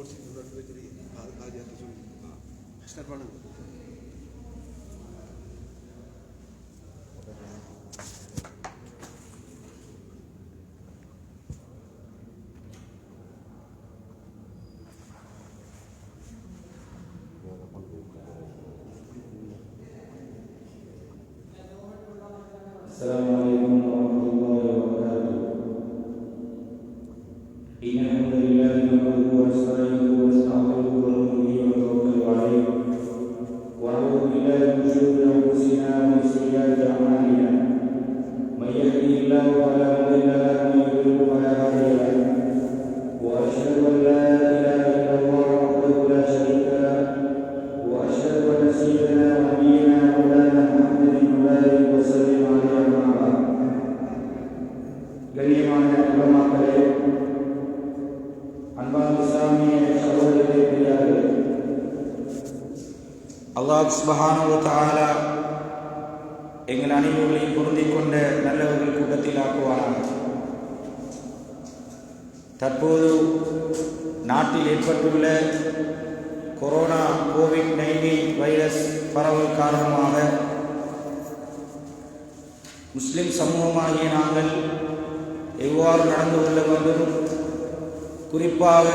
forse in una due tre, va, va di altri giorni, ma sta parlando. கண்ணியமான உலமாக்களே அன்பான இஸ்லாமிய சகோதரர்களே பெரியார்களே. அல்லாஹ் சுபஹானஹு தாலா எங்கள் அனைவர்களையும் பொருந்திக் கொண்ட நல்லவர்கள் கூட்டத்தில் ஆக்குவானாக தற்போது நாட்டில் ஏற்பட்டுள்ள கொரோனா கோவிட் நைன்டீன் வைரஸ் பரவல் காரணமாக முஸ்லிம் சமூகமாகிய நாங்கள் எவ்வாறு நடந்து கொள்ள வேண்டும்? குறிப்பாக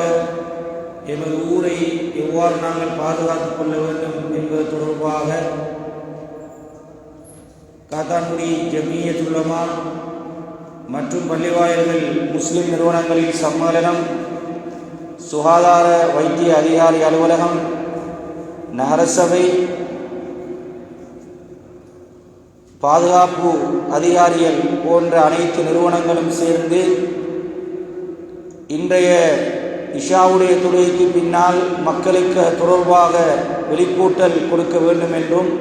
எமது ஊரை எவ்வாறு நாங்கள் பாதுகாத்துக் கொள்ள வேண்டும் என்பது தொடர்பாக காத்தான்குடி ஜமியத்துல்லமா மற்றும் பள்ளிவாயல்கள் முஸ்லிம் நிறுவனங்களின் சம்மேளனம் சுகாதார வைத்திய அதிகாரி அலுவலகம் நகரசபை பாதுகாப்பு அதிகாரிகள் போன்ற அனைத்து நிறுவனங்களும் சேர்ந்து இன்றைய இஷாவுடைய தொழுகைக்கு பின்னால் மக்களுக்கு தொடர்பாக வெளிப்பூட்டல் கொடுக்க வேண்டும் என்றும்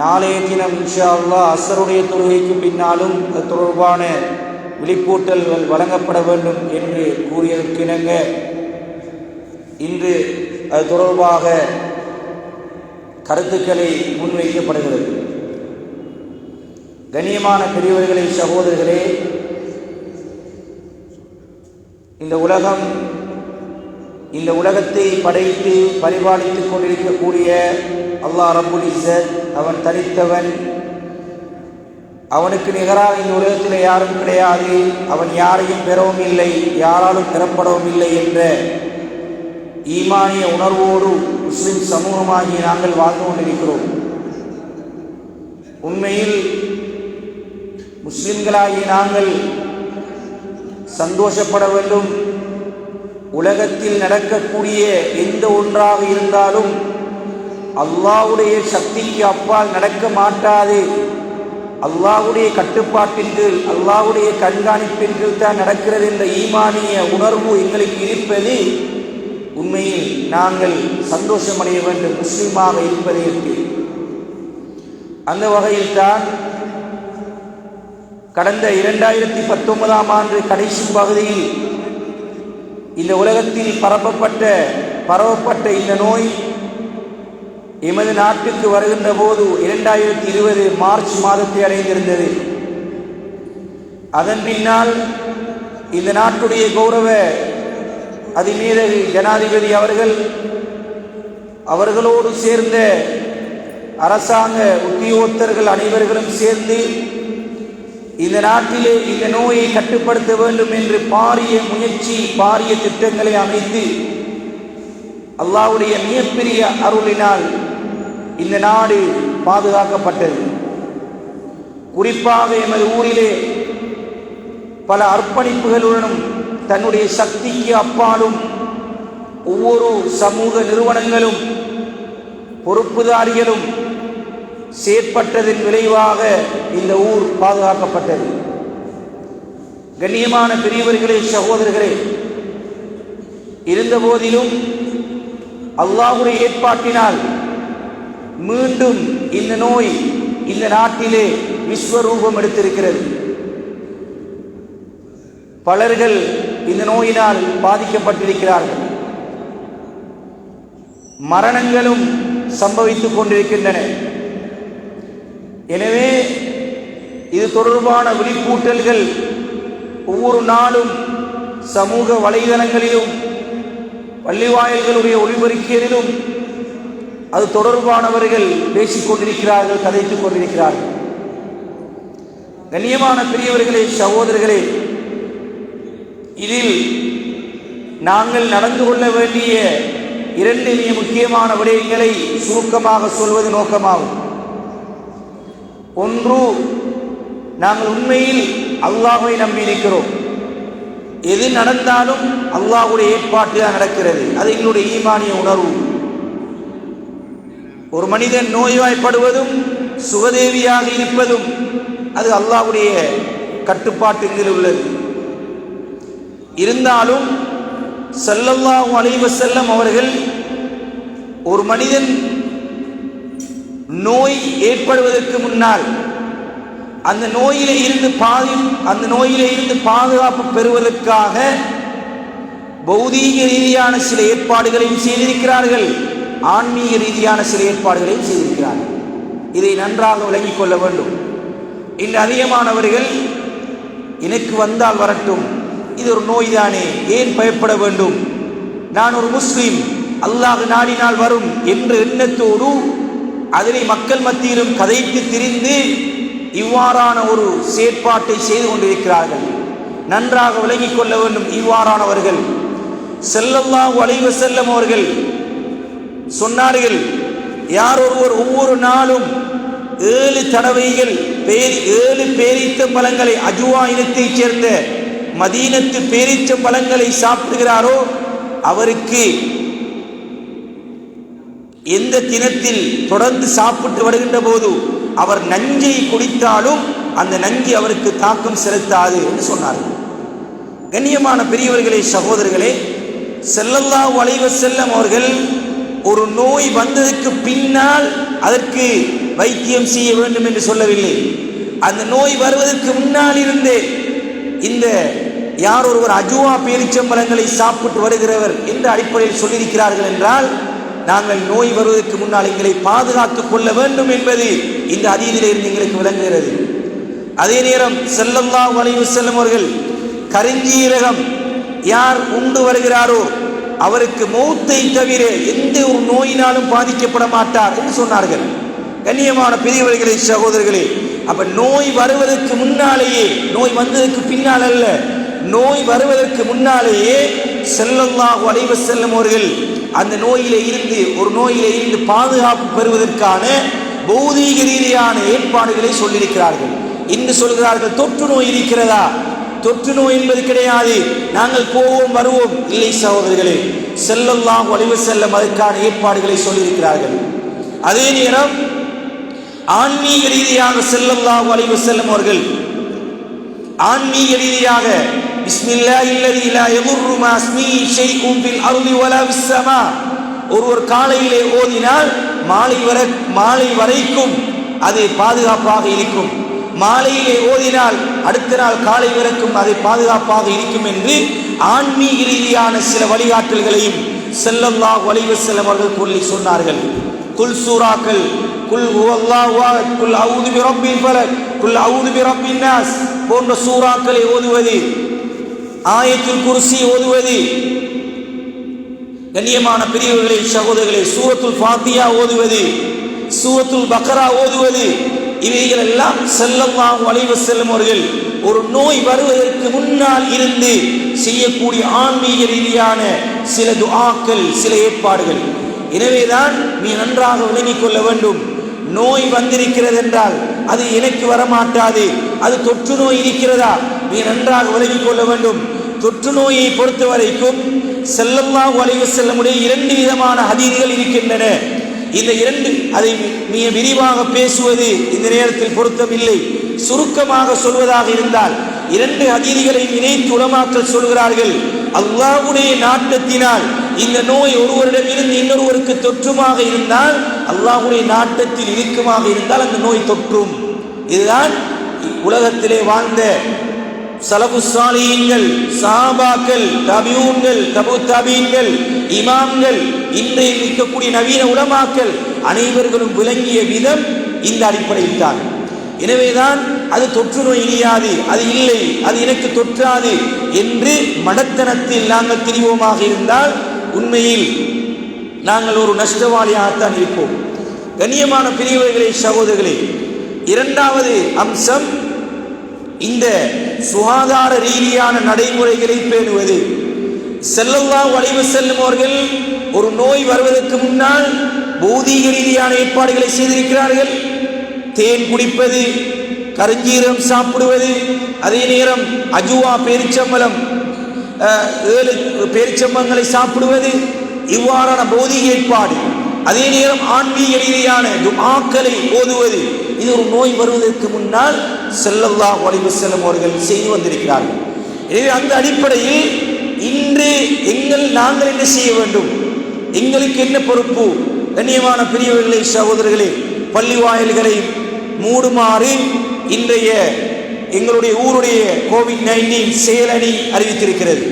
நாளைய தினம் இன்ஷா அல்லாஹ் அசருடைய தொழுகைக்கு பின்னாலும் அது தொடர்பான விழிப்பூட்டல்கள் வழங்கப்பட வேண்டும் என்று கூறியதற்கிணங்க இன்று அது தொடர்பாக கருத்துக்களை முன்வைக்கப்படுகிறது. கண்ணியமான பெரியவர்களே சகோதரர்களே இந்த உலகம் இந்த உலகத்தை படைத்து பரிபாலித்துக் கொண்டிருக்கக்கூடிய அல்லாஹ் ரபுல் இஸ்ஸத் அவன் தனித்தவன் அவனுக்கு நிகராக இந்த உலகத்தில் யாரும் கிடையாது. அவன் யாரையும் பெறவும் இல்லை யாராலும் பெறப்படவும் இல்லை என்ற ஈமானிய உணர்வோடு முஸ்லிம் சமூகமாகி நாங்கள் வாழ்ந்து கொண்டிருக்கிறோம். உண்மையில் முஸ்லிம்களாகி நாங்கள் சந்தோஷப்பட வேண்டும். உலகத்தில் நடக்கக்கூடிய எந்த ஒன்றாக இருந்தாலும் அல்லாவுடைய சக்திக்கு அப்பால் நடக்க மாட்டாது. அல்லாவுடைய கட்டுப்பாட்டின் கீழ் அல்லாவுடைய கண்காணிப்பின் கீழ் தான் நடக்கிறது என்ற ஈமானிய உணர்வு எங்களுக்கு இருப்பது உண்மையில் நாங்கள் சந்தோஷமடைய வேண்டும் முஸ்லீமாக இருப்பதற்கு. அந்த வகையில் தான் கடந்த இரண்டாயிரத்தி பத்தொன்பதாம் ஆண்டு கடைசி பகுதியில் இந்த உலகத்தில் பரப்பப்பட்ட பரவப்பட்ட இந்த நோய் எமது நாட்டுக்கு வருகின்ற போது இரண்டாயிரத்தி இருபது மார்ச் மாதத்தை அடைந்திருந்தது. அதன் பின்னால் இந்த நாட்டுடைய கௌரவ அதிமீறல் ஜனாதிபதி அவர்கள் அவர்களோடு சேர்ந்த அரசாங்க உத்தியோகத்தர்கள் அனைவர்களும் சேர்ந்து இந்த நாட்டிலே இந்த நோயை கட்டுப்படுத்த வேண்டும் என்று பாரிய முயற்சி பாரிய திட்டங்களை அமைத்து அல்லாவுடைய மிகப்பெரிய அருளினால் இந்த நாடு பாதுகாக்கப்பட்டது. குறிப்பாக எமது ஊரிலே பல அர்ப்பணிப்புகளுடனும் தன்னுடைய சக்திக்கு அப்பாலும் ஒவ்வொரு சமூக நிறுவனங்களும் பொறுப்புதாரிகளும் செயற்பட்டதன் விளைவாக இந்த ஊர் பாதுகாக்கப்பட்டது. கண்ணியமான பெரியவர்களே சகோதரர்களே இருந்தபோதிலும் அல்லாஹுடைய ஏற்பாட்டினால் மீண்டும் இந்த நோய் இந்த நாட்டிலே விஸ்வரூபம் எடுத்திருக்கிறது. பலர்கள் இந்த நோயினால் பாதிக்கப்பட்டிருக்கிறார்கள். மரணங்களும் சம்பவித்துக் கொண்டிருக்கின்றன. எனவே இது தொடர்பான விழிப்பூட்டல்கள் ஒவ்வொரு நாளும் சமூக வலைதளங்களிலும் பள்ளிவாயல்களுடைய ஒளிபரிக்கையிலும் அது தொடர்பானவர்கள் பேசிக் கொண்டிருக்கிறார்கள் கதைத்துக் கொண்டிருக்கிறார்கள். கண்ணியமான பெரியவர்களே சகோதரர்களே இதில் நாங்கள் நடந்து கொள்ள வேண்டிய இரண்டு மிக முக்கியமான விடயங்களை சுருக்கமாக சொல்வது நோக்கமாகும். ஒன்று நாங்கள் உண்மையில் அல்லாஹை நம்பி இருக்கிறோம் எது நடந்தாலும் அல்லாஹுடைய ஏற்பாட்டு தான் நடக்கிறது. அது எங்களுடைய ஈமானிய உணர்வு. ஒரு மனிதன் நோய்வாய்ப்படுவதும் சுகதேவியாக இருப்பதும் அது அல்லாஹ்வுடைய கட்டுப்பாட்டில் உள்ளது. இருந்தாலும் செல்லல்லாஹும் அலைவ செல்லம் அவர்கள் ஒரு மனிதன் நோய் ஏற்படுவதற்கு முன்னால் அந்த நோயிலே இருந்து பாதி அந்த நோயிலே இருந்து பாதுகாப்பு பெறுவதற்காக பௌதீக ரீதியான சில ஏற்பாடுகளையும் செய்திருக்கிறார்கள். ஆன்மீக ரீதியான சில ஏற்பாடுகளையும் செய்திருக்கிறார்கள். இதை நன்றாக விளங்கிக் கொள்ள வேண்டும். இன்று அதிகமானவர்கள் எனக்கு வந்தால் வரட்டும். இது ஒரு நோய்தானே ஏன் பயப்பட வேண்டும்? நான் ஒரு முஸ்லீம். அல்லாஹ் நாடினால் வரும் என்ற எண்ணத்தோடு அதனை மக்கள் மத்தியிலும் கதைத்து திரிந்து இவ்வாறான ஒரு செயற்பாட்டை செய்து கொண்டிருக்கிறார்கள். நன்றாக விளங்கிக் கொள்ள வேண்டும் இவ்வாறானவர்கள். செல்லல்லா வளைவு செல்லும் அவர்கள் சொன்னார்கள் யார் ஒருவர் ஒவ்வொரு நாளும் ஏழு தடவைகள் பேரி ஏழு பேரித்த பழங்களை அஜுவா இனத்தைச் சேர்ந்த மதீனத்து பேரிச்ச பழங்களை சாப்பிடுகிறாரோ அவருக்கு எந்த தினத்தில் தொடர்ந்து சாப்பிட்டு வருகின்ற போது அவர் நஞ்சை குடித்தாலும் அந்த நஞ்சு அவருக்கு தாக்கம் செலுத்தாது என்று சொன்னார்கள் கண்ணியமான பெரியவர்களே சகோதரர்களே செல்லல்லா வளைவ செல்லம் அவர்கள் ஒரு நோய் வந்ததுக்கு பின்னால் அதற்கு வைத்தியம் செய்ய வேண்டும் என்று சொல்லவில்லை. அந்த நோய் வருவதற்கு முன்னால் இருந்தே இந்த யார் ஒருவர் அஜுவா பேரிச்சம்பழங்களை சாப்பிட்டு வருகிறவர் என்ற அடிப்படையில் சொல்லியிருக்கிறார்கள் என்றால் நாங்கள் நோய் வருவதற்கு முன்னால் எங்களை பாதுகாத்துக் கொள்ள வேண்டும் என்பது இந்த அதீதிலே இருந்து எங்களுக்கு விளங்குகிறது. அதே நேரம் செல்லல்லாஹு வளைவு செல்லும் அவர்கள் கருஞ்சீரகம் யார் உண்டு வருகிறாரோ அவருக்கு மௌத்தை தவிர எந்த ஒரு நோயினாலும் பாதிக்கப்பட மாட்டார் என்று சொன்னார்கள். கண்ணியமான பெரியவர்களே சகோதரர்களே அப்ப நோய் வருவதற்கு முன்னாலேயே நோய் வந்ததற்கு பின்னால் அல்ல நோய் வருவதற்கு முன்னாலேயே செல்லல்லாஹு வளைவு செல்லும் அவர்கள் அந்த நோயிலே இருந்து ஒரு நோயிலே இருந்து பாதுகாப்பு பெறுவதற்கான பௌதீக ரீதியான ஏற்பாடுகளை சொல்லியிருக்கிறார்கள். இன்று சொல்கிறார்கள் தொற்று நோய் இருக்கிறதா? தொற்று நோய் என்பது கிடையாது. நாங்கள் போவோம் வருவோம். இல்லை சகோதரர்களே செல்லெல்லாம் அலைஹி செல்லும் அதற்கான ஏற்பாடுகளை சொல்லியிருக்கிறார்கள். அதே நேரம் ஆன்மீக ரீதியாக செல்லெல்லாம் அலைஹி செல்லும் அவர்கள் ஆன்மீக ரீதியாக بسم الله الذي لا يضر ما اسمه شيء في الارض ولا في السماء ஒருவர் காலையிலே ஓதினால் மாலை வரை மாலை வரைக்கும் அது பாதுகாப்பாக இருக்கும். மாலையிலே ஓதினால் அடுத்த நாள் காலை வரைக்கும் அது பாதுகாப்பாக இருக்கும் என்று ஆன்மீக ரீதியான சில வழிகாட்டல்களையும் செல்லல்லா வலிவு செல்லம் அவர்கள் கூறி சொன்னார்கள். குல் சூறாக்கள் குல் ஹுவல்லாஹு குல் அவுது பிரப்பில் ஃபலக் குல் அவுது பிரப்பின் நாஸ் போன்ற சூறாக்களை ஓதுவது ஆயத்தில் குருசி ஓதுவது. கண்ணியமான பிரிவுகளை சகோதரர்களை சூரத்துல் ஃபாத்தியா ஓதுவது சூரத்துல் பக்ரா ஓதுவது இவைகள் எல்லாம் செல்லமாக வளைவு செல்லும் அவர்கள் ஒரு நோய் வருவதற்கு முன்னால் இருந்து செய்யக்கூடிய ஆன்மீக ரீதியான சில துஆக்கள் சில ஏற்பாடுகள். எனவேதான் நீ நன்றாக விளங்கிக் கொள்ள வேண்டும். நோய் வந்திருக்கிறது என்றால் அது எனக்கு வரமாட்டாது. அது தொற்று நோய் இருக்கிறதா? நீ நன்றாக விளங்கிக் கொள்ள வேண்டும். தொற்று நோயை பொறுத்த வரைக்கும் செல்லல்லாஹு அலைஹி செல்லமுடைய இரண்டு விதமான அதிதிகள் இருக்கின்றன. இந்த இரண்டு அதை மிக விரிவாக பேசுவது இந்த நேரத்தில் பொருத்தமில்லை. சுருக்கமாக சொல்வதாக இருந்தால் இரண்டு அதிதிகளை இணைத்து உளமாக்கல் சொல்கிறார்கள் அல்லாவுடைய நாட்டத்தினால் இந்த நோய் ஒருவரிடம் இருந்து இன்னொருவருக்கு தொற்றுமாக இருந்தால் அல்லாஹ்வுடைய நாட்டத்தில் இருக்குமாக இருந்தால் அந்த நோய் தொற்றும். இதுதான் உலகத்திலே வாழ்ந்த சலபுசாலியங்கள் சாபாக்கள் தபியூன்கள் தபு தபீன்கள் இமாம்கள் இன்றைய இருக்கக்கூடிய நவீன உலமாக்கள் அனைவர்களும் விளங்கிய விதம் இந்த அடிப்படையில் தான். எனவேதான் அது தொற்று நோய் இனியாது அது இல்லை அது எனக்கு தொற்றாது என்று மடத்தனத்தில் நாங்கள் திரிவோமாக இருந்தால் உண்மையில் நாங்கள் ஒரு நஷ்டவாளியாகத்தான் இருப்போம். கண்ணியமான பிரிவுகளே சகோதரர்களே இரண்டாவது அம்சம் இந்த சுகாதார ரீதியான நடைமுறைகளை பேணுவது. செல்லல்லா வளைவு செல்லும் அவர்கள் ஒரு நோய் வருவதற்கு முன்னால் பௌதீக ரீதியான ஏற்பாடுகளை செய்திருக்கிறார்கள். தேன் குடிப்பது கருஞ்சீரம் சாப்பிடுவது அதே நேரம் அஜுவா பேரிச்சம்பளம் ஏழு பேரிச்சம்பங்களை சாப்பிடுவது இவ்வாறான பௌதீக ஏற்பாடு. அதே நேரம் ஆன்மீக ரீதியான துஆக்களை ஓதுவது இது ஒரு நோய் வருவதற்கு முன்னால் செல்லல்லா அலைஹி செல்லும் அவர்கள் செய்து வந்திருக்கிறார்கள். எனவே அந்த அடிப்படையில் இன்று எங்கள் நாங்கள் என்ன செய்ய வேண்டும்? எங்களுக்கு என்ன பொறுப்பு? கண்ணியமான பெரியவர்களே சகோதரர்களே பள்ளி வாயில்களை மூடுமாறு இன்றைய எங்களுடைய ஊருடைய கோவிட் நைன்டீன் செயலணி அறிவித்திருக்கிறது.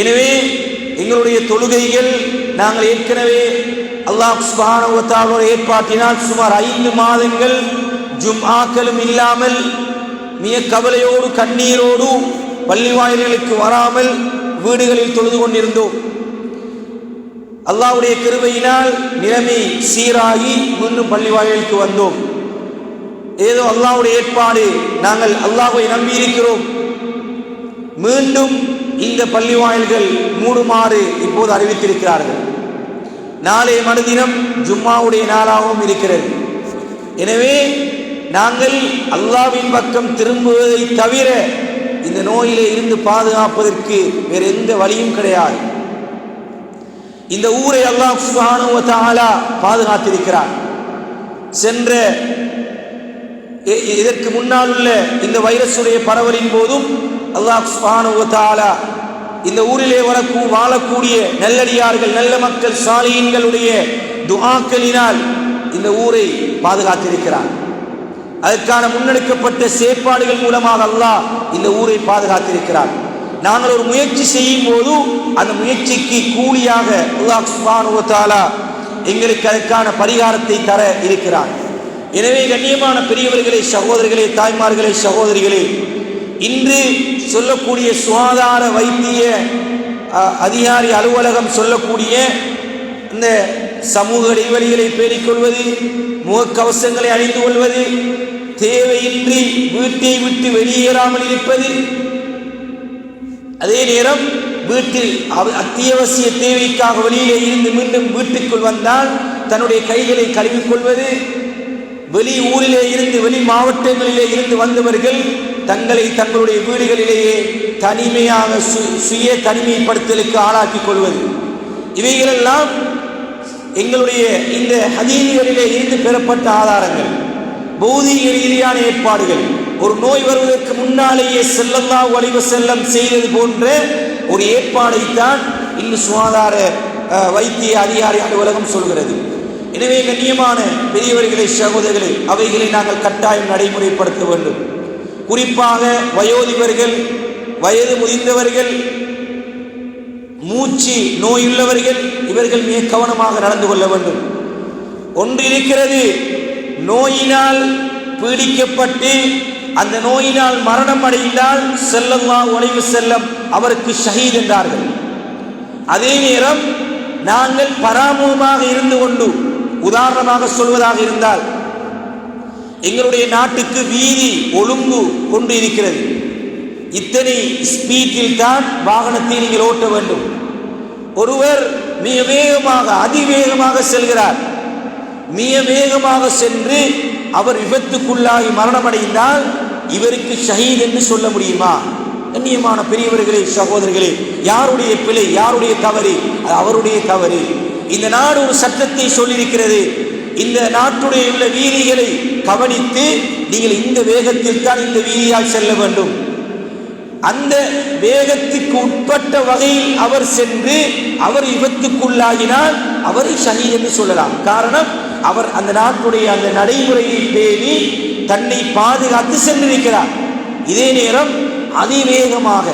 எனவே எங்களுடைய தொழுகைகள் நாங்கள் ஏற்கனவே அல்லாஹ் சுப்ஹானஹு ஏற்பாட்டினால் சுமார் ஐந்து மாதங்கள் ஜும்ஆக்களும் இல்லாமல் மிக கவலையோடு கண்ணீரோடு பள்ளி வாயில்களுக்கு வராமல் வீடுகளில் தொழுது கொண்டிருந்தோம். அல்லாஹ்வுடைய கிருபையினால் நிலைமை சீராகி மீண்டும் பள்ளி வாயிலுக்கு வந்தோம். ஏதோ அல்லாஹ்வுடைய ஏற்பாடு நாங்கள் அல்லாஹை நம்பி இருக்கிறோம் மீண்டும் இந்த பள்ளி வாயில்கள் மூடுமாறு இப்போது அறிவித்திருக்கிறார்கள். நாளை மறுதினம் ஜும்மாவுடைய நாளாகவும் இருக்கிறது. எனவே நாங்கள் அல்லாவின் பக்கம் திரும்புவதை தவிர இந்த நோயிலே இருந்து பாதுகாப்பதற்கு வேறு எந்த வழியும் கிடையாது. இந்த ஊரை அல்லாஹ் சுப்ஹானஹு பாதுகாத்திருக்கிறார். சென்ற இதற்கு முன்னால் உள்ள இந்த வைரஸுடைய பரவலின் போதும் அல்லாஹ் சுப்ஹானஹு இந்த ஊரிலே வரக்கும் வாழக்கூடிய நல்லடியார்கள் நல்ல மக்கள் சாலையின்களுடைய துஆக்களினால் இந்த ஊரை பாதுகாத்திருக்கிறார். அதற்கான முன்னெடுக்கப்பட்ட செயற்பாடுகள் மூலமாக அல்லாஹ் இந்த ஊரை பாதுகாத்திருக்கிறார். நாங்கள் ஒரு முயற்சி செய்யும் போது அந்த முயற்சிக்கு கூலியாக அல்லாஹ் சுப்ஹானஹு எங்களுக்கு அதற்கான பரிகாரத்தை தர இருக்கிறார். எனவே கண்ணியமான பெரியவர்களே சகோதரர்களே தாய்மார்களே சகோதரிகளே இன்று சொல்லக்கூடிய சுகாதார வைத்திய அ, அதிகாரி அலுவலகம் சொல்லக்கூடிய இந்த சமூக இடைவெளிகளை பேணிக்கொள்வது முகக்கவசங்களை அணிந்து கொள்வது தேவையின்றி வீட்டை விட்டு வெளியேறாமல் இருப்பது அதே நேரம் வீட்டில் அவ- அத்தியாவசிய தேவைக்காக வெளியிலே இருந்து மீண்டும் வீட்டுக்குள் வந்தால் தன்னுடைய கைகளை கழுவிக்கொள்வது வெளி ஊரிலே இருந்து வெளி மாவட்டங்களிலே இருந்து வந்தவர்கள் தங்களை தங்களுடைய வீடுகளிலேயே தனிமையாக சு- சுய தனிமைப்படுத்தலுக்கு ஆளாக்கிக் கொள்வது. இவைகளெல்லாம் எங்களுடைய இந்த ஹதீதிகளிலே இருந்து பெறப்பட்ட ஆதாரங்கள். பௌதீக ரீதியான ஏற்பாடுகள். ஒரு நோய் வருவதற்கு முன்னாலேயே செல்லல்லா ஒளிவு செல்லம் செய்தது போன்ற ஒரு ஏற்பாடைத்தான் இன்று சுகாதார வைத்திய அதிகாரி அலுவலகம் சொல்கிறது. எனவே கண்ணியமான பெரியவர்களை சகோதரர்களை அவைகளை நாங்கள் கட்டாயம் நடைமுறைப்படுத்த வேண்டும். குறிப்பாக வயோதிபர்கள் வயது முதிர்ந்தவர்கள் மூச்சு நோயுள்ளவர்கள் இவர்கள் மிக கவனமாக நடந்து கொள்ள வேண்டும். ஒன்று இருக்கிறது நோயினால் பீடிக்கப்பட்டு அந்த நோயினால் மரணம் அடைந்தால் செல்லல்லா உழைவு செல்லம் அவருக்கு ஷஹீத் என்றார்கள். அதே நேரம் நாங்கள் பராமுகமாக இருந்து கொண்டு உதாரணமாக சொல்வதாக இருந்தால் எங்களுடைய நாட்டுக்கு வீதி ஒழுங்கு கொண்டு இருக்கிறது இத்தனை ஸ்பீட்டில் தான் வாகனத்தை நீங்கள் ஓட்ட வேண்டும். ஒருவர் மிக வேகமாக அதிவேகமாக செல்கிறார். மிக வேகமாக சென்று அவர் விபத்துக்குள்ளாகி மரணமடைந்தால் இவருக்கு ஷஹீத் என்று சொல்ல முடியுமா? கண்ணியமான பெரியவர்களே சகோதரர்களே யாருடைய பிழை யாருடைய தவறு? அது அவருடைய தவறு. இந்த நாடு ஒரு சட்டத்தை சொல்லியிருக்கிறது. இந்த நாட்டுடைய உள்ள வீதிகளை கவனித்து நீங்கள் இந்த வேகத்தில் தான் இந்த வீதியால் செல்ல வேண்டும். அந்த வேகத்துக்கு உட்பட்ட வகையில் அவர் சென்று அவர் விபத்துக்குள்ளாகினால் அவரை ஷஹீத் என்று சொல்லலாம். காரணம் அவர் அந்த நாட்டுடைய அந்த நடைமுறையை பேணி தன்னை பாதுகாத்து சென்றிருக்கிறார். இதே நேரம் அதிவேகமாக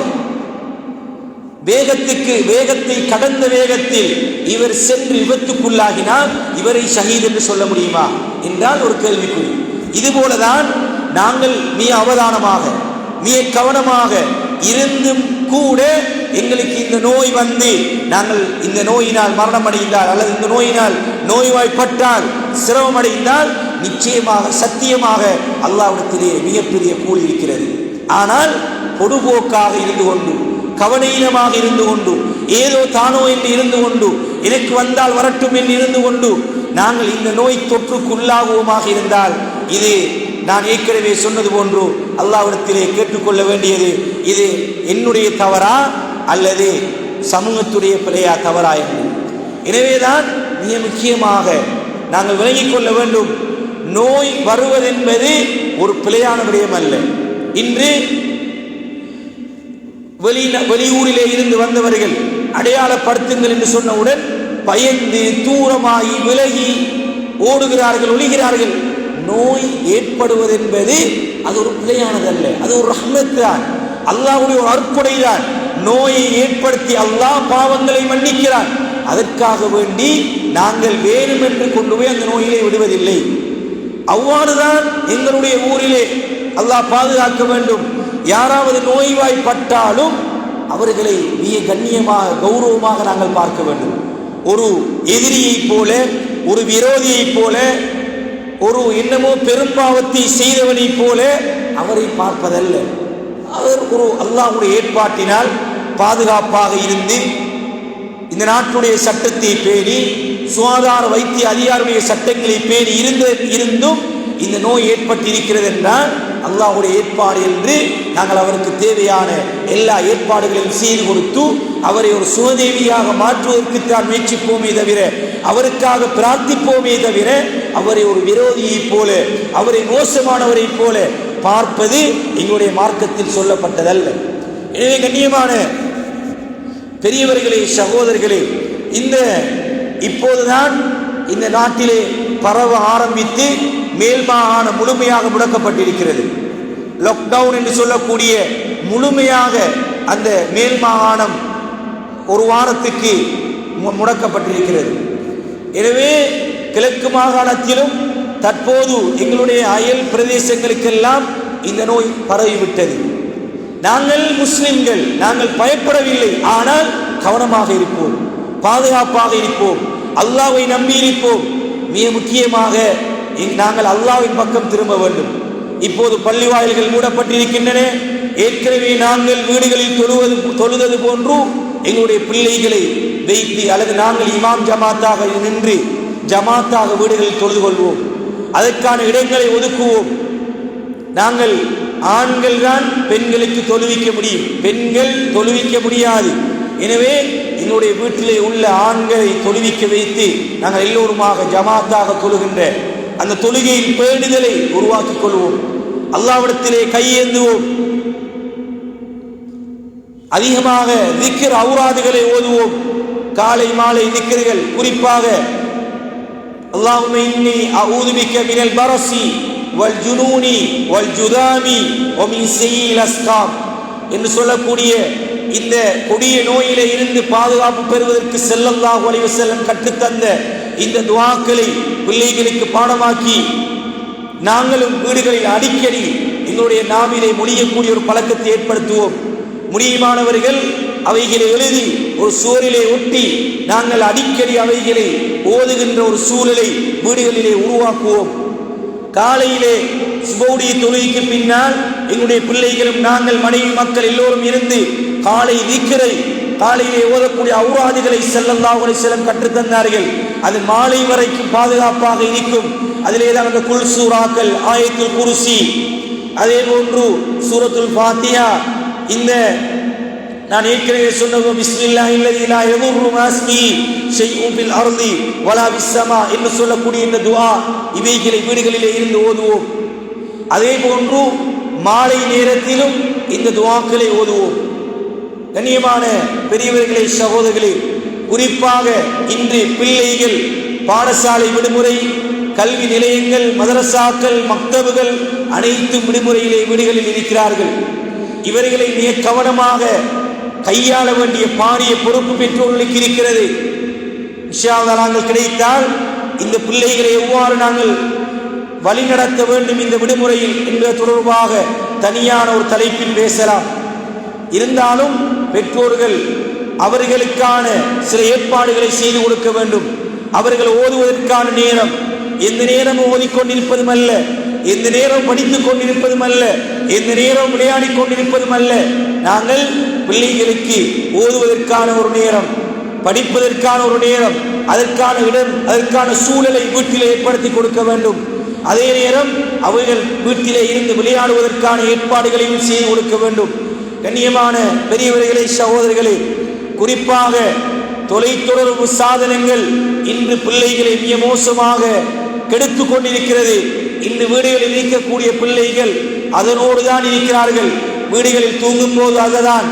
வேகத்துக்கு வேகத்தை கடந்த வேகத்தில் இவர் சென்று விபத்துக்குள்ளாகினால் இவரை ஷஹீத் என்று சொல்ல முடியுமா? என்றால் ஒரு கேள்விக்குறி. இதுபோலதான் நாங்கள் மிக அவதானமாக மிக கவனமாக இருந்தும் கூட எங்களுக்கு இந்த நோய் வந்து நாங்கள் இந்த நோயினால் மரணம் அடைந்தால் அல்லது இந்த நோயினால் நோய்வாய்ப்பட்டால் சிரமம் அடைந்தால் நிச்சயமாக சத்தியமாக அல்லாவிடத்திலே மிகப்பெரிய கூலி இருக்கிறது. ஆனால் பொடுபோக்காக இருந்து கொண்டு கவனீனமாக இருந்து கொண்டு ஏதோ தானோ என்று இருந்து கொண்டு எனக்கு வந்தால் வரட்டும் என்று இருந்து கொண்டு நாங்கள் இந்த நோய் தொற்றுக்குள்ளாகுவோமாக இருந்தால் இது நான் ஏற்கனவே சொன்னது போன்று அல்லாவிடத்திலே கேட்டுக்கொள்ள வேண்டியது இது என்னுடைய தவறா அல்லது சமூகத்துடைய பிழையா தவறா என்று. எனவேதான் மிக முக்கியமாக நாங்கள் விளங்கிக் கொள்ள வேண்டும் நோய் வருவதென்பது ஒரு பிழையான விடயம் அல்ல. இன்று வெளி வெளியூரிலே இருந்து வந்தவர்கள் அடையாளப்படுத்துங்கள் என்று சொன்னவுடன் பயந்து தூரமாகி விலகி ஓடுகிறார்கள் ஒழிகிறார்கள் நோய் ஏற்படுவதென்பது அது ஒரு பிழையானதல்ல அது ஒரு ரஹ்மத் தான் ஒரு அற்புடை தான் நோயை ஏற்படுத்தி அல்லாஹ் பாவங்களை மன்னிக்கிறான். அதற்காக வேண்டி நாங்கள் வேணுமென்று கொண்டு போய் அந்த நோயிலே விடுவதில்லை. அவ்வாறுதான் எங்களுடைய ஊரிலே அல்லாஹ் பாதுகாக்க வேண்டும். யாராவது நோய்வாய்ப்பட்டாலும் அவர்களை மிக கண்ணியமாக கௌரவமாக நாங்கள் பார்க்க வேண்டும். ஒரு எதிரியைப் போல ஒரு விரோதியைப் போல ஒரு என்னமோ பெரும்பாவத்தை செய்தவனைப் போல அவரை பார்ப்பதல்ல. அவர் ஒரு அல்லாஹ்வுடைய ஏற்பாட்டினால் பாதுகாப்பாக இருந்து இந்த நாட்டுடைய சட்டத்தை பேணி சுகாதார வைத்திய அதிகாரியுடைய சட்டங்களை பேணி இருந்த இருந்தும் இந்த நோய் ஏற்பட்டிருக்கிறது என்றால் அல்லாஹுடைய ஏற்பாடு என்று நாங்கள் அவருக்கு தேவையான எல்லா ஏற்பாடுகளையும் செய்து கொடுத்து அவரை ஒரு சுகதேவியாக மாற்றுவதற்குத்தான் முயற்சிப்போமே தவிர அவருக்காக பிரார்த்திப்போமே தவிர அவரை ஒரு விரோதியைப் போல அவரை மோசமானவரைப் போல பார்ப்பது எங்களுடைய மார்க்கத்தில் சொல்லப்பட்டதல்ல. எனவே கண்ணியமான பெரியவர்களே சகோதரர்களே இந்த இப்போதுதான் இந்த நாட்டிலே பரவ ஆரம்பித்து மேல் மாகாணம் முழுமையாக முடக்கப்பட்டிருக்கிறது. லாக்டவுன் என்று சொல்லக்கூடிய முழுமையாக அந்த மேல் மாகாணம் ஒரு வாரத்துக்கு முடக்கப்பட்டிருக்கிறது. எனவே கிழக்கு மாகாணத்திலும் தற்போது எங்களுடைய அயல் பிரதேசங்களுக்கெல்லாம் இந்த நோய் பரவிவிட்டது. நாங்கள் முஸ்லிம்கள் நாங்கள் பயப்படவில்லை ஆனால் கவனமாக இருப்போம் பாதுகாப்பாக இருப்போம் அல்லாவை நம்பி இருப்போம். மிக முக்கியமாக நாங்கள் அல்லாவின் பக்கம் திரும்ப வேண்டும். இப்போது பள்ளி வாயில்கள் மூடப்பட்டிருக்கின்றன. ஏற்கனவே நாங்கள் வீடுகளில் தொழுவது தொழுதது போன்று எங்களுடைய பிள்ளைகளை வைத்து அல்லது நாங்கள் இமாம் ஜமாத்தாக நின்று ஜமாத்தாக வீடுகளில் தொழுது கொள்வோம். அதற்கான இடங்களை ஒதுக்குவோம். நாங்கள் ஆண்கள் தான் பெண்களுக்கு தொழுவிக்க முடியும். பெண்கள் தொழுவிக்க முடியாது. எனவே என்னுடைய வீட்டிலே உள்ள ஆண்களை தொழுவிக்க வைத்து நாங்கள் எல்லோருமாக ஜமாத்தாக தொழுகின்ற அந்த தொழுகையின் பேடுதலை உருவாக்கிக் கொள்வோம். அல்லாவிடத்திலே கையேந்துவோம் அதிகமாக திக்கிற அவுராதுகளை ஓதுவோம். காலை மாலை திக்கிர்கள். குறிப்பாக அல்லாஹுமே இன்னி அவுதுபிக்க மினல் பரசி வல் ஜுனூனி வல் ஜுதாமி ஒமின் என்று சொல்லக்கூடிய இந்த கொடிய நோயிலே இருந்து பாதுகாப்பு பெறுவதற்கு ஸல்லல்லாஹு ஒளிவு செல்லம் கற்றுத்தந்த இந்த துவாக்களை பிள்ளைகளுக்கு பாடமாக்கி நாங்களும் வீடுகளில் அடிக்கடி எங்களுடைய நாவிலே முடியக்கூடிய ஒரு பழக்கத்தை ஏற்படுத்துவோம். முடியுமானவர்கள் அவைகளை எழுதி ஒரு சுவரிலே ஒட்டி நாங்கள் அடிக்கடி அவைகளை ஓதுகின்ற ஒரு சூழலை வீடுகளிலே உருவாக்குவோம். காலையிலே சுபவுடைய தொழுகைக்கு பின்னால் எங்களுடைய பிள்ளைகளும் நாங்கள் மனைவி மக்கள் எல்லோரும் இருந்து காலை நீக்கரை காலையிலே ஓதக்கூடிய அவுராதிகளை செல்லந்தா ஒரு சிலம் கற்றுத்தந்தார்கள் அது மாலை வரைக்கும் பாதுகாப்பாக இருக்கும். அதிலே தான் அந்த குல் சூறாக்கள் ஆயத்தில் குருசி. அதே போன்று சூரத்துல் பாத்தியா இந்த நான் ஏற்கனவே சொன்னதும் பிஸ்மில்லா இல்லதி லா யதுர்ரு மாஸ்மி ஷைஉன் ஃபில் அர்தி வலா ஃபிஸ் என்று சொல்லக்கூடிய இந்த துஆ இவைகளை வீடுகளிலே இருந்து ஓதுவோம். அதே போன்று மாலை நேரத்திலும் இந்த துஆக்களை ஓதுவோம். கண்ணியமான பெரியவர்களே சகோதரர்களே குறிப்பாக இன்று பிள்ளைகள் பாடசாலை விடுமுறை கல்வி நிலையங்கள் மதரசாக்கள் மக்தபுகள் அனைத்தும் விடுமுறையிலே வீடுகளில் இருக்கிறார்கள். இவர்களை மிக கவனமாக கையாள வேண்டிய பாரிய பொறுப்பு பெற்றோர்களுக்கு இருக்கிறது. நாங்கள் கிடைத்தால் இந்த பிள்ளைகளை எவ்வாறு நாங்கள் வழிநடத்த வேண்டும் இந்த விடுமுறையில் என்பது தொடர்பாக தனியான ஒரு தலைப்பில் பேசலாம். இருந்தாலும் பெற்றோர்கள் அவர்களுக்கான சில ஏற்பாடுகளை செய்து கொடுக்க வேண்டும். அவர்கள் ஓதுவதற்கான நேரம் எந்த நேரமும் ஓதிக்கொண்டிருப்பதும் அல்ல எந்த நேரம் படித்துக் கொண்டிருப்பதும் அல்ல எந்த நேரம் விளையாடி கொண்டிருப்பதும் அல்ல நாங்கள் பிள்ளைகளுக்கு ஓதுவதற்கான ஒரு நேரம் படிப்பதற்கான ஒரு நேரம் அதற்கான இடம் அதற்கான சூழலை வீட்டில் ஏற்படுத்தி கொடுக்க வேண்டும். அதே நேரம் அவர்கள் வீட்டிலே இருந்து விளையாடுவதற்கான ஏற்பாடுகளையும் செய்து கொடுக்க வேண்டும். கண்ணியமான பெரியவர்களே சகோதரர்களே குறிப்பாக தொலைத்தொடர்பு சாதனங்கள் இன்று பிள்ளைகளை மிக மோசமாக கெடுத்து கொண்டிருக்கிறது. இன்று வீடுகளில் இருக்கக்கூடிய பிள்ளைகள் அதனோடு தான் இருக்கிறார்கள். வீடுகளில் தூங்கும் போது அதுதான்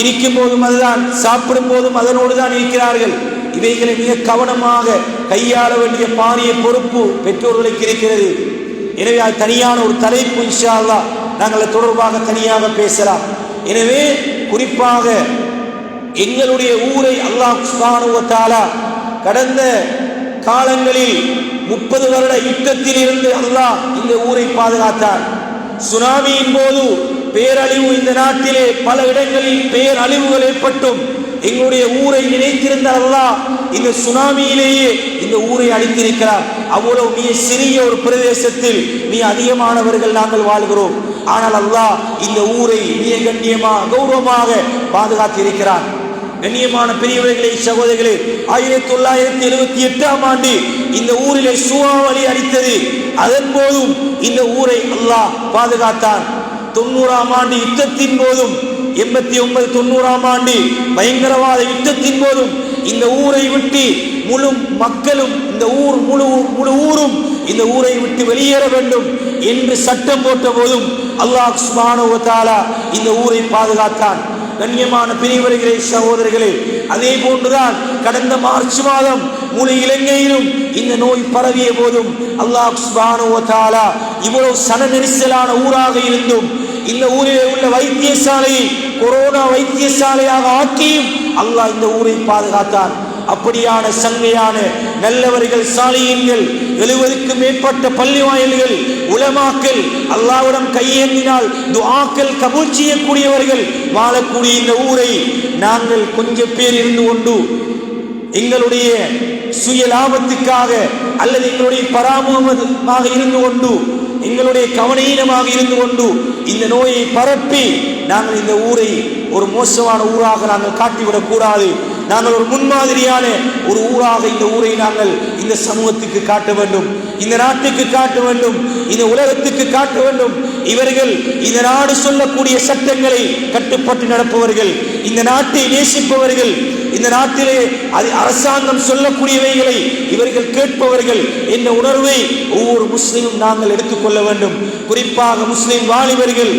இருக்கும் போதும் அதுதான் சாப்பிடும் போதும் அதனோடு தான் இருக்கிறார்கள். இவைகளை மிக கவனமாக கையாள வேண்டிய பாரிய பொறுப்பு பெற்றோர்களுக்கு இருக்கிறது. எனவே அது தனியான ஒரு தலைப்பு இன்ஷால்லா நாங்கள் தொடர்பாக தனியாக பேசலாம். எனவே குறிப்பாக எங்களுடைய ஊரை அல்லாஹ் சுப்ஹானஹு கடந்த காலங்களில் முப்பது வருட யுத்தத்தில் இருந்து அல்லாஹ் இந்த ஊரை பாதுகாத்தார். சுனாமியின் போது பேரழிவு இந்த நாட்டிலே பல இடங்களில் பேரழிவுகள் ஏற்பட்டும். எங்களுடைய ஊரை நினைத்திருந்த அல்லாஹ் இந்த சுனாமியிலேயே இந்த ஊரை அழித்திருக்கிறார். அவ்வளவு மிக சிறிய ஒரு பிரதேசத்தில் மிக அதிகமானவர்கள் நாங்கள் வாழ்கிறோம். ஆனால் அல்லாஹ் இந்த ஊரை மிக கண்ணியமாக கௌரவமாக பாதுகாத்திருக்கிறார். கண்ணியமான பெரியவர்களே சகோதரிகளே ஆயிரத்தி தொள்ளாயிரத்தி எழுபத்தி எட்டாம் ஆண்டு இந்த ஊரிலே சூறாவளி அடித்தது அதன் போதும் இந்த ஊரை அல்லாஹ் பாதுகாத்தான். தொண்ணூறாம் ஆண்டு யுத்தத்தின் போதும் எண்பத்தி ஒன்பது தொண்ணூறாம் ஆண்டு பயங்கரவாத யுத்தத்தின் போதும் இந்த ஊரை விட்டு முழு மக்களும் இந்த ஊர் முழு முழு ஊரும் இந்த ஊரை விட்டு வெளியேற வேண்டும் என்று சட்டம் போட்ட போதும் அல்லாஹ் சுபானுவத்தாலா இந்த ஊரை பாதுகாத்தான். கண்ணியமான பிரிவர்களே சகோதரர்களே அதே போன்றுதான் கடந்த மார்ச் மாதம் முழு இலங்கையிலும் இந்த நோய் பரவிய போதும் அல்லாஹ் சுபானுவத்தாலா இவ்வளவு சன நெரிசலான ஊராக இருந்தும் இந்த ஊரிலே உள்ள வைத்தியசாலையை கொரோனா வைத்தியசாலையாக ஆக்கியும் அல்லாஹ் இந்த ஊரை பாதுகாத்தான் அப்படியான சங்கையான நல்லவர்கள் சாலையின்கள் எழுபதுக்கும் மேற்பட்ட பள்ளி வாயில்கள் உலமாக்கள் அல்லாவிடம் கையேந்தினால் துஆக்கள் கபூல் செய்யக்கூடியவர்கள் வாழக்கூடிய இந்த ஊரை நாங்கள் கொஞ்சம் பேர் இருந்து கொண்டு எங்களுடைய சுய லாபத்துக்காக அல்லது எங்களுடைய பராமமாக இருந்து கொண்டு எங்களுடைய கவனீனமாக இருந்து கொண்டு இந்த நோயை பரப்பி நாங்கள் இந்த ஊரை ஒரு மோசமான ஊராக நாங்கள் காட்டிவிடக் கூடாது. நாங்கள் ஒரு முன்மாதிரியான ஒரு ஊராக இந்த ஊரை நாங்கள் இந்த சமூகத்துக்கு காட்ட வேண்டும். இந்த நாட்டுக்கு காட்ட வேண்டும். இந்த உலகத்துக்கு காட்ட வேண்டும். இவர்கள் இந்த நாடு சொல்லக்கூடிய சட்டங்களை கட்டுப்பட்டு நடப்பவர்கள் இந்த நாட்டை நேசிப்பவர்கள் இந்த நாட்டிலே அது அரசாங்கம் சொல்லக்கூடியவைகளை இவர்கள் கேட்பவர்கள் என்ற உணர்வை ஒவ்வொரு முஸ்லீமும் நாங்கள் எடுத்துக்கொள்ள வேண்டும். குறிப்பாக முஸ்லீம் வாலிபர்கள்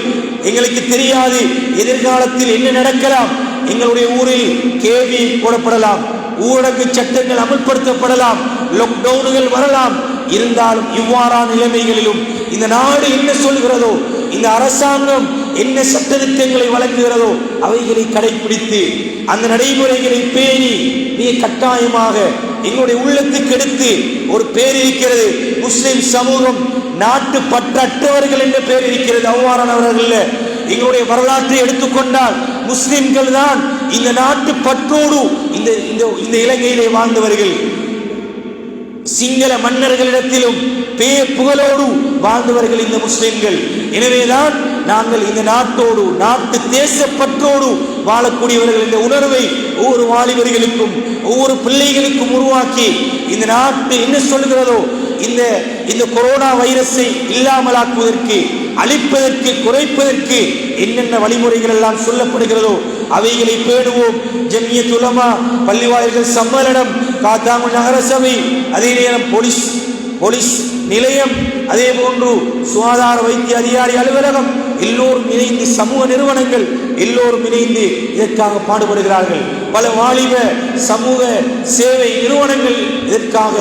எங்களுக்கு தெரியாது எதிர்காலத்தில் என்ன நடக்கலாம். எங்களுடைய ஊரில் கேள்வி போடப்படலாம் ஊரடங்கு சட்டங்கள் அமல்படுத்தப்படலாம் லாக்டவுன்கள் வரலாம். இருந்தாலும் இவ்வாறான நிலைமைகளிலும் இந்த நாடு என்ன சொல்கிறதோ இந்த அரசாங்கம் என்ன சட்டத்திட்டங்களை வழங்குகிறதோ அவைகளை கடைபிடித்து அந்த நடைமுறைகளை பேணி நீ கட்டாயமாக எங்களுடைய உள்ளத்துக்கு எடுத்து ஒரு பேர் இருக்கிறது. முஸ்லிம் சமூகம் நாட்டு பற்றற்றவர்கள் என்ற பேர் இருக்கிறது. அவ்வாறானவர்கள் எங்களுடைய வரலாற்றை எடுத்துக்கொண்டால் முஸ்லிம்கள் தான் இந்த நாட்டு பற்றோடு இந்த இந்த இந்த இலங்கையிலே வாழ்ந்தவர்கள். சிங்கள மன்னர்களிடத்திலும் பே புகழோடு வாழ்ந்தவர்கள் இந்த முஸ்லிம்கள். எனவேதான் நாங்கள் இந்த நாட்டோடு நாட்டு தேசப்பற்றோடு வாழக்கூடியவர்கள் இந்த உணர்வை ஒவ்வொரு வாலிபர்களுக்கும் ஒவ்வொரு பிள்ளைகளுக்கும் உருவாக்கி இந்த நாட்டு என்ன சொல்கிறதோ இந்த இந்த கொரோனா வைரஸை இல்லாமலாக்குவதற்கு அழிப்பதற்கு குறைப்பதற்கு என்னென்ன வழிமுறைகள் எல்லாம் சொல்லப்படுகிறதோ அவைகளை பேணுவோம். ஜம்மிய துலமா பள்ளிவாயல்கள் சம்மேளனம் காத்தாங்குள் நகரசபை அதே நேரம் போலீஸ் போலீஸ் நிலையம் அதே போன்று சுகாதார வைத்திய அதிகாரி அலுவலகம் எல்லோரும் இணைந்து சமூக நிறுவனங்கள் எல்லோரும் இணைந்து இதற்காக பாடுபடுகிறார்கள். பல வாலிப சமூக சேவை நிறுவனங்கள் இதற்காக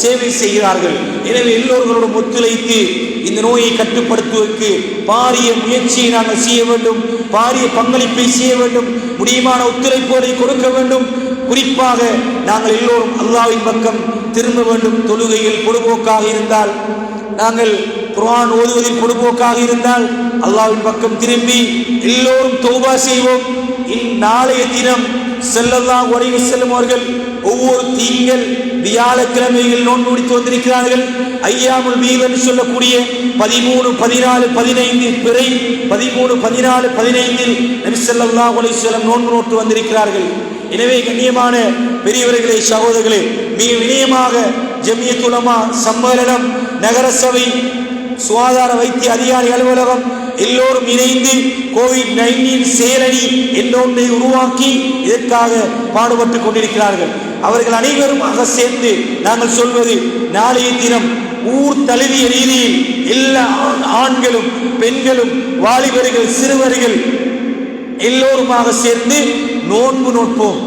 சேவை செய்கிறார்கள். எனவே எல்லோர்களோடும் ஒத்துழைத்து இந்த நோயை கட்டுப்படுத்துவதற்கு பாரிய முயற்சியை நாங்கள் செய்ய வேண்டும். பாரிய பங்களிப்பை செய்ய வேண்டும். முடியுமான ஒத்துழைப்போரை கொடுக்க வேண்டும். குறிப்பாக நாங்கள் எல்லோரும் அல்லாவின் பக்கம் திரும்ப வேண்டும். தொழுகையில் பொழுபோக்காக இருந்தால் நாங்கள் குரான் ஓதுவதில் பொழுபோக்காக இருந்தால் அல்லாவின் பக்கம் திரும்பி எல்லோரும் தௌபா செய்வோம். இந்நாளைய தினம் செல்லல்லாம் உரைவு செல்லும் அவர்கள் ஒவ்வொரு தீங்கள் வியாழக்கிழமையில் நோன்பு முடித்து வந்திருக்கிறார்கள். ஐயாமுல் வீல் என்று சொல்லக்கூடிய பதிமூணு பதினாலு பதினைந்து பிறை பதிமூணு பதினாலு பதினைந்தில் நபி ஸல்லல்லாஹு அலைஹி நோன்பு நோட்டு வந்திருக்கிறார்கள். எனவே கண்ணியமான பெரியவர்களே சகோதரர்களே மிக வினயமாக ஜமியத் சம்மேளனம் நகரசபை சுகாதார வைத்திய அதிகாரி அலுவலகம் எல்லோரும் இணைந்து கோவிட் நைன்டீன் செயலணி என்ற ஒன்றை உருவாக்கி இதற்காக பாடுபட்டுக் கொண்டிருக்கிறார்கள். அவர்கள் அனைவருமாக சேர்ந்து நாங்கள் சொல்வது நாளைய தினம் ஊர் தழுவிய ரீதியில் எல்லா ஆண்களும் பெண்களும் வாலிபர்கள் சிறுவர்கள் எல்லோருமாக சேர்ந்து நோன்பு நோட்போம்.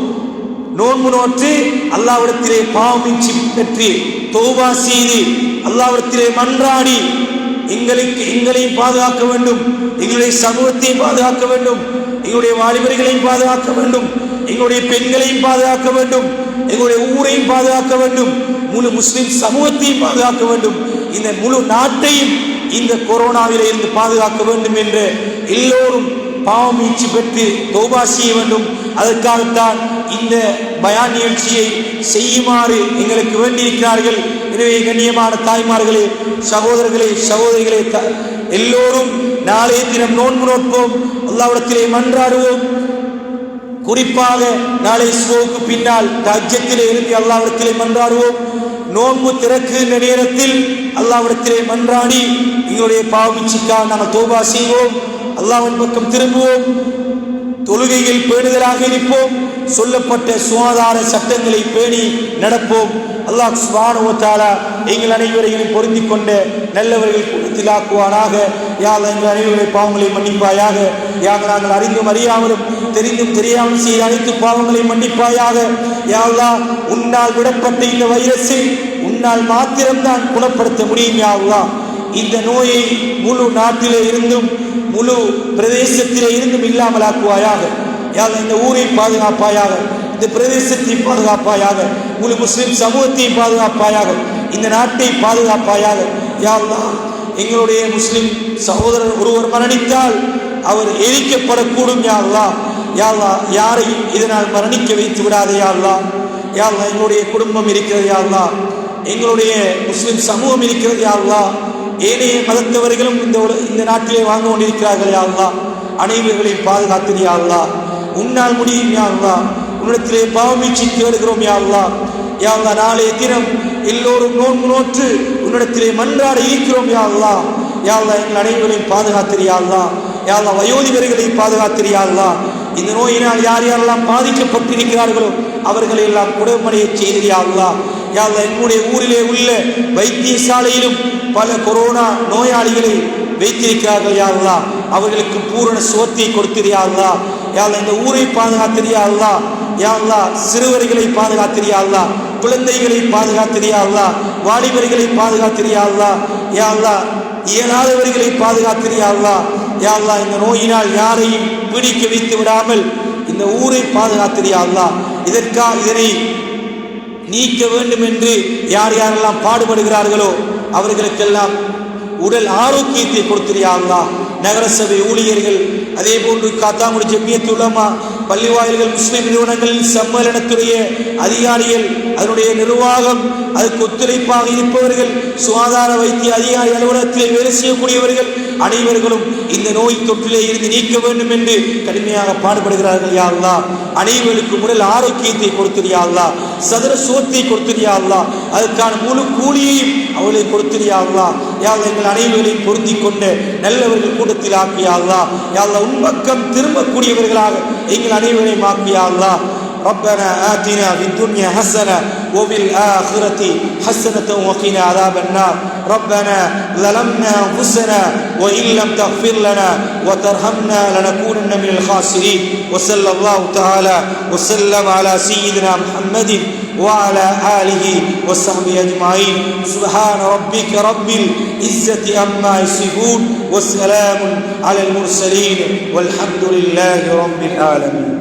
நோன்பு நோற்று அல்லாவிடத்திலே பாவமின்றி பெற்று தௌபா செய்து அல்லாவிடத்திலே மன்றாடி எங்களுக்கு எங்களையும் பாதுகாக்க வேண்டும். எங்களுடைய சமூகத்தையும் பாதுகாக்க வேண்டும். எங்களுடைய வாலிபர்களையும் பாதுகாக்க வேண்டும். எங்களுடைய பெண்களையும் பாதுகாக்க வேண்டும். எங்களுடைய ஊரையும் பாதுகாக்க வேண்டும். முழு முஸ்லிம் சமூகத்தையும் பாதுகாக்க வேண்டும். இந்த முழு நாட்டையும் இந்த கொரோனாவில் இருந்து பாதுகாக்க வேண்டும் என்று எல்லோரும் பாவம் மீச்சு பெற்று தௌபா செய்ய வேண்டும். அதற்காகத்தான் இந்த பயான் நிகழ்ச்சியை செய்யுமாறு எங்களுக்கு வேண்டியிருக்கிறார்கள். எனவே கண்ணியமான தாய்மார்களே சகோதரர்களே சகோதரிகளே த- எல்லோரும் நாளைய தினம் நோன்பு நோட்போம் அல்லாவிடத்திலே மன்றாடுவோம். குறிப்பாக நாளை சுவோக்கு பின்னால் தாஜ்யத்திலே இருந்து அல்லாவிடத்திலே மன்றாடுவோம். நோன்பு திறக்குகின்ற நேரத்தில் அல்லாவிடத்திலே மன்றாடி எங்களுடைய பாவமிச்சிக்காக நாங்கள் தோபா செய்வோம். அல்லாவின் பக்கம் திரும்புவோம். தொழுகையில் பேணுதலாக இருப்போம். சொல்லப்பட்ட சுகாதார சட்டங்களை பேணி நடப்போம். அல்லாஹ் சுப்ஹானஹு எங்கள் அனைவரையும் பொருந்தி கொண்ட நல்லவர்கள் கூட்டத்தில் யாக எங்கள் அனைவருடைய பாவங்களை மன்னிப்பாயாக. யாக நாங்கள் அறிந்தும் அறியாமலும் தெரிந்தும் தெரியாமல் செய்த அனைத்து பாவங்களை மன்னிப்பாயாக. யாவ்லா உன்னால் விடப்பட்ட இந்த வைரஸை உன்னால் மாத்திரம்தான் குணப்படுத்த முடியும் யாவ்லா இந்த நோயை முழு நாட்டிலே இருந்தும் முழு பிரதேசத்திலே இருந்தும் இல்லாமலாக்குவாயாக. இந்த ஊரை பாதுகாப்பாயாக இந்த பிரதேசத்தை பாதுகாப்பாயாக முழு முஸ்லிம் சமூகத்தை பாதுகாப்பாயாக இந்த நாட்டை பாதுகாப்பாயாக. யா எங்களுடைய முஸ்லிம் சகோதரர் ஒருவர் மரணித்தால் அவர் எரிக்கப்படக்கூடும் யா அல்லாஹ் யாரையும் இதனால் மரணிக்க வைத்து விடாதே யா அல்லாஹ் எங்களுடைய குடும்பம் இருக்கிறது யா எங்களுடைய முஸ்லிம் சமூகம் இருக்கிறது யா ஏனைய மதத்தவர்களும் இந்த இந்த நாட்டிலே வாழ்ந்து கொண்டிருக்கிறார்கள் யா அனைவர்களையும் பாதுகாத்து யா உன்னால் முடியும் யா உன்னிடத்திலே பாவமீச்சி தேடுகிறோம் யா அல்லாஹ். நாளைய தினம் எல்லோரும் நோன்பு நோற்று உன்னிடத்திலே மன்றாட இருக்கிறோம் யா அல்லாஹ். எங்கள் அனைவர்களையும் பாதுகாத்திரு யா வயோதிகர்களை யா இந்த நோயினால் யார் யாரெல்லாம் பாதிக்கப்பட்டிருக்கிறார்களோ அவர்களை எல்லாம் குடமடைய செய்து யா என்னுடைய ஊரிலே உள்ள வைத்தியசாலையிலும் பல கொரோனா நோயாளிகளை வைத்திருக்கிறார்கள் யா அவர்களுக்கு பூரண சுவத்தை கொடுத்திரு யா இந்த ஊரை பாதுகாத்திரு யா சிறுவர்களை பாதுகாத்திரு குழந்தைகளை பாதுகாத்திரு வாலிபர்களை பாதுகாத்திரு யா இயலாதவர்களை பாதுகாத்திரு யா இந்த நோயினால் யாரையும் பிடிக்க வைத்து விடாமல் இந்த ஊரை பாதுகாத்திரு இதற்காக இதனை நீக்க வேண்டும் என்று யார் யாரெல்லாம் பாடுபடுகிறார்களோ அவர்களுக்கெல்லாம் உடல் ஆரோக்கியத்தை கொடுத்திரியா நகரசபை ஊழியர்கள் அதே போன்று காத்தாங்குடி ஜெமியத் உலமா பள்ளிவாயில்கள் முஸ்லிம் நிறுவனங்களின் சம்மேளனத்துடைய அதிகாரிகள் அதனுடைய நிர்வாகம் அதுக்கு ஒத்துழைப்பாக இருப்பவர்கள் சுகாதார வைத்திய அதிகாரி அலுவலகத்தில் வேலை செய்யக்கூடியவர்கள் அனைவர்களும் இந்த நோய் தொற்றிலே இருந்து நீக்க வேண்டும் என்று கடுமையாக பாடுபடுகிறார்கள் யாருலா அனைவருக்கு அனைவருக்கும் உடல் ஆரோக்கியத்தை கொடுத்திரியா சதுர சுகத்தை கொடுத்திரியா அதுக்கான முழு கூலியையும் அவளை கொடுத்திரியா யாழ் எங்கள் அனைவரையும் பொருந்தி கொண்டு நல்லவர்கள் கூட்டத்தில் ஆக்கியா அல்லாஹ் யா உன்பக்கம் திரும்பக்கூடியவர்களாக எங்கள் அனைவரையும் ஆக்கியா ربنا آتنا في الدنيا حسنة وفي الآخرة حسنة وقنا عذاب النار. ربنا ظلمنا أنفسنا وإن لم تغفر لنا وترحمنا لنكونن من الخاسرين. وصلى الله تعالى وسلم على سيدنا محمد وعلى آله وصحبه أجمعين. سبحان ربك رب العزة عما يصفون وسلام على المرسلين والحمد لله رب العالمين.